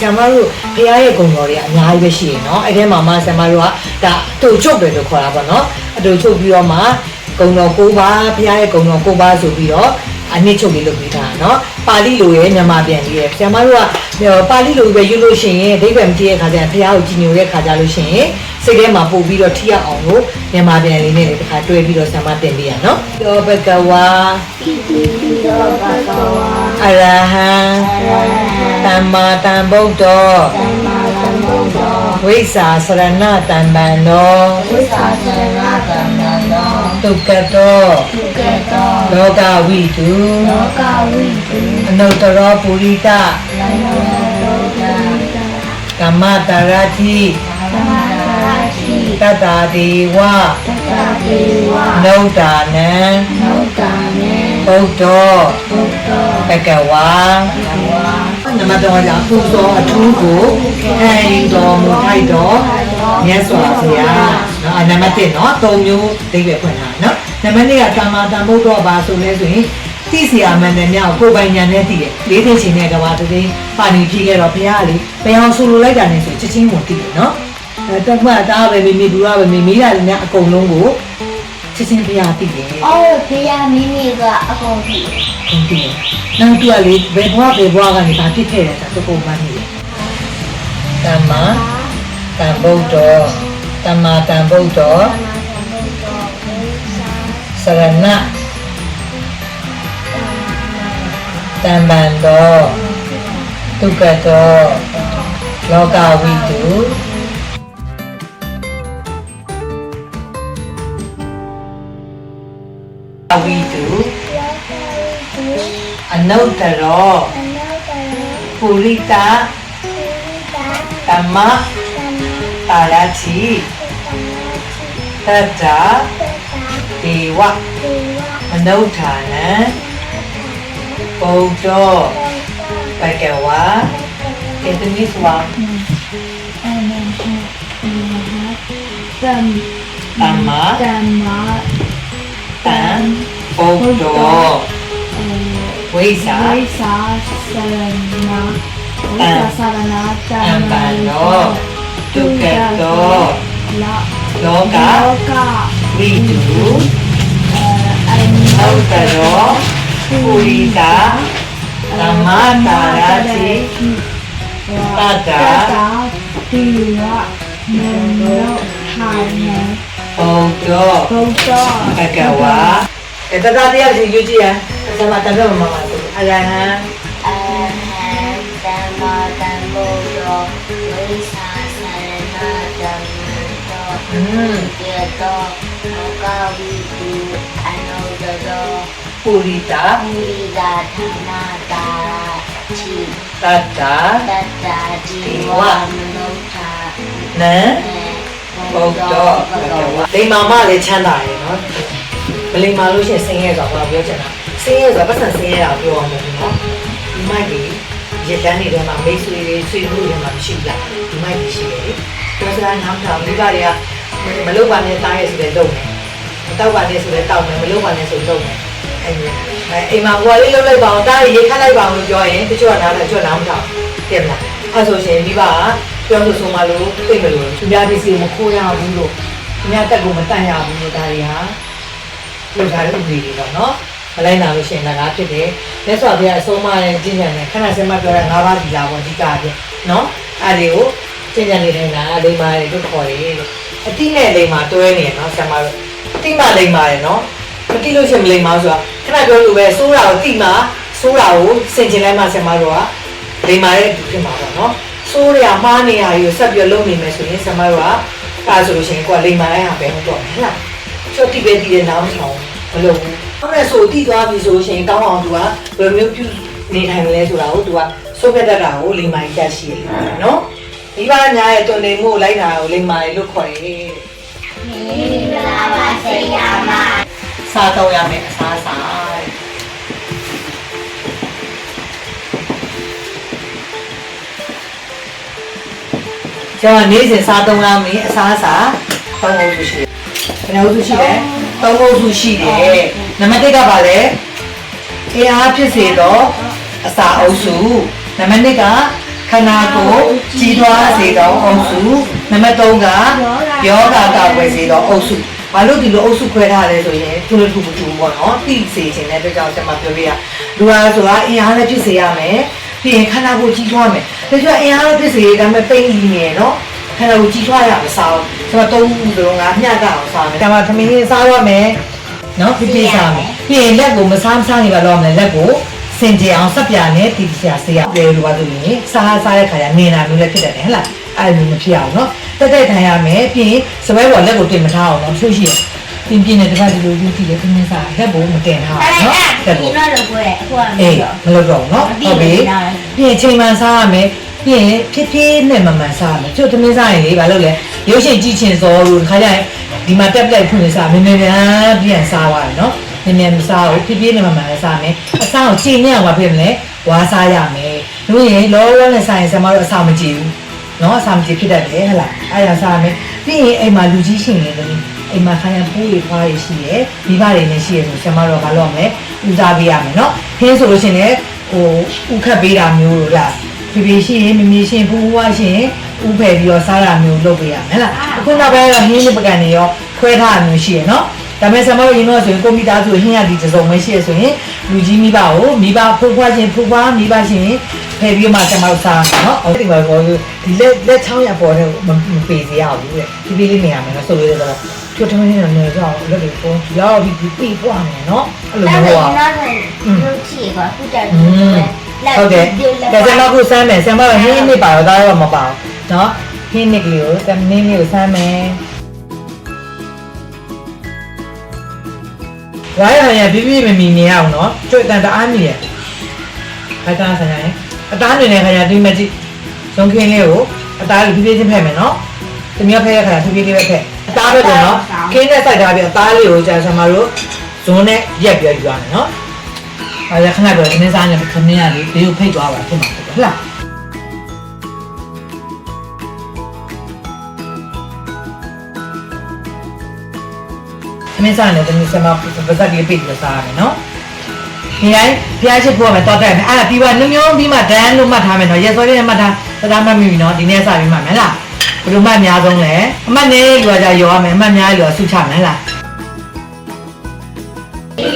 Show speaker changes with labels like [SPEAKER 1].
[SPEAKER 1] ကျမတို့ဖရားရဲ့ဂုံတော်တွေကအများကြီးပဲရှိရနော်အဲ့ထဲမှာမှဆမတို့ကဒါတူချုပ်တယ်လို့ခေါ်တာပေါ့နော်အတူချုပ်ပြီးတော့မှဂုံတော်၉ပါးဖရားရဲ့ဂုံတော်၉ပါးဆိုပြီးတော့အနှစ်ချုပ်လေးလုပ်ပေးထားတာနော်ပါဠိလိုရဲ့မြန်မာပြန်လေးရဲ့ဆရာမတို့ကပါဠိလိုပဲယူလို့ရှိရင်အဓိပ္ပာယ်မကြည့်တဲ့ခါကျရင်ဘုရားကိုကြည်ညိုတဲ့ခါကျလို့ရှိရင်စိတ်ထဲမှာပို့ပြီးတော့ထိရအောင်လို့မြန်မာပြန်လေးနဲ့တခါတွဲပြီးတော့ဆရာမတင်ပေးရနော်ယောဘဂဝါ
[SPEAKER 2] တိတိယောဘဂဝါ
[SPEAKER 1] အရဟံသမ္မာသမ္ဗုဒ္ဓော
[SPEAKER 2] သမ္မာသမ္ဗုဒ္ဓော
[SPEAKER 1] ဝိဇ္ဇာစရဏတံပန္နော
[SPEAKER 2] ဝိသသနာကမ္မနော
[SPEAKER 1] တုကတော
[SPEAKER 2] ဒုက္ကတော
[SPEAKER 1] လောကဝိတု
[SPEAKER 2] လောကဝိတု
[SPEAKER 1] အနုတ္တရောပုရိသ
[SPEAKER 2] လနောတောတံ
[SPEAKER 1] ကမ္မတရတိ
[SPEAKER 2] သမရာတိ
[SPEAKER 1] တတ္တာဒေဝ
[SPEAKER 2] တတတေဝ
[SPEAKER 1] နုဒ္ဒါနံ
[SPEAKER 2] နုတံမေ
[SPEAKER 1] ဘုဒ္ဓော
[SPEAKER 2] ဘုဒ္ဓော
[SPEAKER 1] ဘဂဝါနမတော်ကြောင့်သူသောအထူးကိုခံယူတော်မူထိုက်တော်မြတ်စွာဘုရားနော်နံပါတ်1နော်၃မျိုးဒိဗ္ဗေဖွင့်တာနော်နံပါတ်2ကကာမတန်ဖို့တော့ပါဆိုလဲဆိုရင်သိစီယာမန္တန်များကိုကိုယ်ပိုင်ညာနဲ့သိတယ်လေးသိရှင်တဲ့ကဘာတည်းပါဏိဖြေခဲ့တော့ဘုရားကလေဘယ်အောင်ဆိုလိုလိုက်တာနဲ့ဆိုချက်ချင်းကိုသိတယ်နော်အဲတက်မှတားပဲမိမိဒူရပဲမိမိရတယ်များအကုန်လုံးကို ချက်ချင်းဘုရားသိတယ်
[SPEAKER 2] အော်ဖေယမိမိကအကုန်ပြီ
[SPEAKER 1] ဟုတ်တယ်။နောက်တူကလေဘယ်ဘွားဘယ်ဘွားကနေဒါဖြစ်ခဲ့တယ်ဆိုတော့ကိုယ်မှန်းနေတယ်။တမ္မာတံဗုဒ္ဓောတမ္မာတံဗုဒ္ဓောစရဏတံပန္တောဒုက္ကတောလောကဝိတု အဝိတုအနုတ္တရောပုရိသတမ္မတာရတိတတ္တဒေဝမနုဋ္ဌာနံဘုဒ္ဓောဘဂဝါကေတမိစွာ
[SPEAKER 2] အနန္တသံ
[SPEAKER 1] တမ္မာ
[SPEAKER 2] တမ္မာ
[SPEAKER 1] တံ ဘုဒ္ဓောဝိဇ္ဇာ
[SPEAKER 2] ဝိသာစရဏဝိသာစရဏတ
[SPEAKER 1] တံ
[SPEAKER 2] မ္ပမာ
[SPEAKER 1] န္နောဒုက္ကတော
[SPEAKER 2] လာ
[SPEAKER 1] လောက
[SPEAKER 2] လောက
[SPEAKER 1] ဝိတု
[SPEAKER 2] အနௌ
[SPEAKER 1] တရောပုရိသသမ္မာတာရတိတတ္တ
[SPEAKER 2] တိဝနနောဟာန
[SPEAKER 1] ဘုဒ္ဓော
[SPEAKER 2] ဘုဒ္ဓ
[SPEAKER 1] ဘဂဝါအဲတတတရားစီယူကြည့်ရဆရာမတန်တော့မမဆိုအရဟံ
[SPEAKER 2] အဟံသမ္မာသမ္ဗုဒ္ဓောဝိသာစရဏဓမ္မတော
[SPEAKER 1] อืม
[SPEAKER 2] တေတောလောကဝိတုအနုတ္တရော
[SPEAKER 1] ပုရိသ
[SPEAKER 2] ပုရိသဌာနာတာတိ
[SPEAKER 1] တတ္တ
[SPEAKER 2] တတ္တာတိဝမနုဿာ
[SPEAKER 1] နံဘုဒ္ဓောဘဂဝါလိမ္မာမလည်းချမ်းသာရယ်နော် မလိမ္မာလို့ရှိရင်ဆင်းရဲဆိုတာဘာပြောချင်တာဆင်းရဲဆိုတာပတ်စံဆင်းရဲတာပြောအောင်လို့နော်ဒီမိုက်ကြီးရတန်းနေတဲ့မှာမိတ်ဆွေတွေဆွေမျိုးတွေမှာမရှိဘူးလားဒီမိုက်ကြီးရှိတယ်လေပြောစရာနားထောင်မိဘတွေကမလုပ်ပါနဲ့တားရဲဆိုတဲ့လုပ်မယ်မတောက်ပါနဲ့ဆိုတဲ့တောက်မယ်မလုပ်ပါနဲ့ဆိုလုပ်မယ်အဲ့ဒီအဲအိမ်မှာဘွာလေးလုပ်လိုက်ပါအောင်တားရေခတ်လိုက်ပါအောင်လို့ပြောရင်တချို့ကနားတယ်တချို့နားမထောင်တဲ့မလားအဲဆိုရှင်မိဘကပြောလို့ဆိုမှလို့သိမလို့သူများပစ္စည်းကိုမခိုးရဘူးလို့သူများတက်ကိုမတန့်ရဘူးလို့ဒါတွေဟာ လုပ်ထားတဲ့ဥပဒေတွေတော့နော်မလိုက်နိုင်လို့ရှိရင်လည်းငါဖြစ်တယ်မြတ်စွာဘုရားအဆုံးအမနဲ့ကျင့်ကြံတယ်ခဏစမပြောတာ၅ပါးဒီလာပေါ့အဓိကပြနော်အဲ့ဒီကိုကျင့်ကြံနေတယ်လားလိမ္မာတွေတို့ခေါ်တယ်လို့အတိနဲ့လိမ္မာတွဲနေရနော်ဆရာမတို့အတိမှလိမ္မာရယ်နော်မတိလို့ရှိရင်မလိမ္မာဆိုတာခဏပြောလို့ပဲစိုးတာကိုတိမှစိုးတာကိုစင်ကျင်လိုက်မှဆရာမတို့ကလိမ္မာရဲ့သူဖြစ်မှာပေါ့နော်စိုးရမှားနေရယူဆက်ပြီးလုပ်နေမယ်ဆိုရင်ဆရာမတို့ကအဲဆိုလို့ရှိရင်ကိုယ်လိမ္မာရဲ့ဟာပဲဟုတ်တော့ဟဲ့လား ချောတိပဲတည်တဲ့နားမထောင်မလုပ်ဘူးဟုတ်တယ်ဆိုတိသွားပြီဆိုလို့ရှိရင်ကောင်းအောင်သူကဘယ်လိုမျိုးပြုနေထိုင်မလဲဆိုတာကိုသူကစိုးပြတတ်တာကိုလိမ္မာကြီးတတ်ရှိတယ်နော်ဒီပါညာရဲ့တွင်နေမှုကိုလိုက်တာကိုလိမ္မာကြီးလို့ခေါ်တယ်
[SPEAKER 2] မိလာပါစေယမ
[SPEAKER 1] စားတော့ရမယ်အစားအစာကျွန်တော်နေ့စဉ်စားသုံးရမယ်အစားအစာသုံးဖို့ရှိတယ်။ ဘယ်လိုစုရှိလဲ။သုံးဖို့စုရှိတယ်။နံပါတ်1ကပါလဲ။အားဖြစ်စေတော့အစာအုပ်စုနံပါတ်2ကခန္ဓာကိုယ်ကြီးထွားစေသောအုပ်စုနံပါတ်3ကယောဂကာကွယ်စေသောအုပ်စုဘာလို့ဒီလိုအုပ်စုခွဲထားလဲဆိုရင်သူတို့သူတူပေါ့နော်သိစေခြင်းတဲ့အတွက်ကြောင့်ကျွန်မပြောပြရလူအားဆိုတာအင်အားနဲ့ဖြစ်စေရမယ်ပြီးရင်ခန္ဓာကိုယ်ကြီးထွားမယ်ဒါကြောင့်အင်အားနဲ့ဖြစ်စေရဒါပေမဲ့ပိန်ကြီးနေရနော်ခန္ဓာကိုယ်ကြီးထွားရမစားဘူး ကျွန်မသုံးခုစလုံးကမျှတအောင်စားမယ်ကျွန်မသမီးလေးစားရမယ်နော်ပြပြစားမယ်ပြီးရင်လက်ကိုမစားမစားနေပါတော့မယ်လက်ကိုစင်ကြအောင်စက်ပြနဲ့တီးပြဆေးရလေလိုပါဆိုရင်စားစားတဲ့ခါကျနေတာမျိုးလည်းဖြစ်တယ်ဟဲ့လားအဲ့လိုမဖြစ်အောင်နော်တက်တက်ထိုင်ရမယ်ပြီးရင်စပွဲပေါ်လက်ကိုတင်မထားအောင်နော်ချို့ရှိရင်ပြင်းပြင်းနဲ့တစ်ခါဒီလိုယူကြည့်ရခင်းစားလက်ကိုမတင်ထားအောင်နော်လက်
[SPEAKER 2] ဒီ
[SPEAKER 1] ကို
[SPEAKER 2] တော့လို့ကိုယ်အခုက
[SPEAKER 1] အေးမလုပ်တော့ဘူးနော်ဟုတ်ပြီပြီးရင်ချိန်မှန်စားရမယ်ပြီးရင်ဖြည်းဖြည်းနဲ့မမှန်စားရမယ်ကျုပ်သမင်းစားရင်လေဘာလုပ်လဲ ရုပ်ရှင်ကြည့်ချင်စောလို့ခါကြရင်ဒီမှာတက်ပလက်ဖွင့်နေစားမင်းမြန်မြန်ပြန်စားသွားတယ်နော်မင်းမြန်မစားဘူးဖြည်းဖြည်းနဲ့မမှန်လည်းစားမယ်အစားကိုကြည်ညံ့သွားဖြစ်မလဲဝါစားရမယ်လို့ရင်လောလောနဲ့စားရင်ဆမတို့အစားမကြည့်ဘူးနော်အစားမကြည့်ဖြစ်တတ်တယ်ဟဟလားအဲ့ဒါစားမယ်ပြီးရင်အိမ်မှာလူကြီးရှင်နေတယ်အိမ်မှာခိုင်းရပူးတွေဖွားရရှိရယ်မိဘတွေနဲ့ရှိရယ်ဆိုဆမတို့ကဘာလုပ်မလဲဦးစားပေးရမယ်နော်ခင်းဆိုလို့ရှိရင်လည်းဟိုဥခတ်ပေးတာမျိုးလို့လားဖြည်းဖြည်းရှိရင်မမီရှင်ပူးဝါရှင် ဥဖယ်ပြီးတော့စားတာမျိုးလုပ်ပေးရမယ်ဟလားအခုနောက်ပိုင်းတော့ဟင်းလေးပကံတွေရောခွဲထားတာမျိုးရှိရယ်နော်ဒါပေမဲ့ဆမတို့ရင်တော့ဆိုရင်ကွန်ပျူတာဆိုဟင်းရဒီတစ်စုံပဲရှိရဆိုရင်လူကြီးမိဘကိုမိဘဖိုးဖွားရှင်ဖိုးဖွားမိဘရှင်ဖယ်ပြီးမှဆမတို့စားနော်ဟုတ်တယ်ပါဘောဒီလက်လက်ချောင်းရပေါ်တဲ့မပေစေရဘူးတဲ့ဖြည်းဖြည်းလေးနေရမယ်နော်ဆိုရတဲ့တော့ကျွတ်ထမင်းနဲ့နေကြအောင်လက်တွေပုံရောက်ပြီးပြီးပွားမယ်နော်အဲ့လို
[SPEAKER 2] အဲ့
[SPEAKER 1] မျိုး
[SPEAKER 2] ဒါ
[SPEAKER 1] ပါ
[SPEAKER 2] တော့လို့ချီကခုတက်
[SPEAKER 1] อืมဟုတ်တယ်ဒါကြောင့်အခုစမ်းမယ်ဆမ်မဟင်းနစ်ပါတော့ဒါတော့မပါဘူး เนาะဟင်းနစ်ကလေးကိုတမင်းလေးကိုစမ်းမယ်ဝိုင်းရရပြပြမမီနေအောင်เนาะကျွတ်တန်တအားမြည်ရခိုင်တာဆန်ရင်အသားနေနေခါရဒီမကြည့်ဇုံခင်းလေးကိုအသားလေးပြပြချင်းဖက်မယ်เนาะတမီးဖက်ရခါပြပြလေးပဲဖက်အသားပဲကောเนาะခင်းနဲ့စိုက်ထားပြီးအသားလေးကိုကြာဆမ်မတို့ဇွန်းနဲ့ရက်ပြယူရမယ်เนาะ အဲဒါခဏတော့ဒီနေ့စားနေခမင်းရလေဒီကိုဖိတ်သွားပါဖြစ်မှာပေါ့ဟုတ်လား မင်းစားနေတယ်ဒီစမပါဇက်ကြီးပိတ်ပြီးစားရမယ်နော်ဒီတိုင်းဖျားချစ်ဖို့မယ်တော့တက်မယ်အဲ့ဒါပြီးပါနှမျိုးပြီးမှဒန်းလို့မှတ်ထားမယ်နော်ရက်စောလေးနဲ့မှတ်ထားတရားမှတ်မိပြီနော်ဒီနေ့စားပြီးမှမယ်လားဘယ်လိုမှတ်အများဆုံးလဲအမှတ်နည်းလူကကြရောရမယ်အမှတ်များလူကဆုချမယ်လား
[SPEAKER 2] ဒီ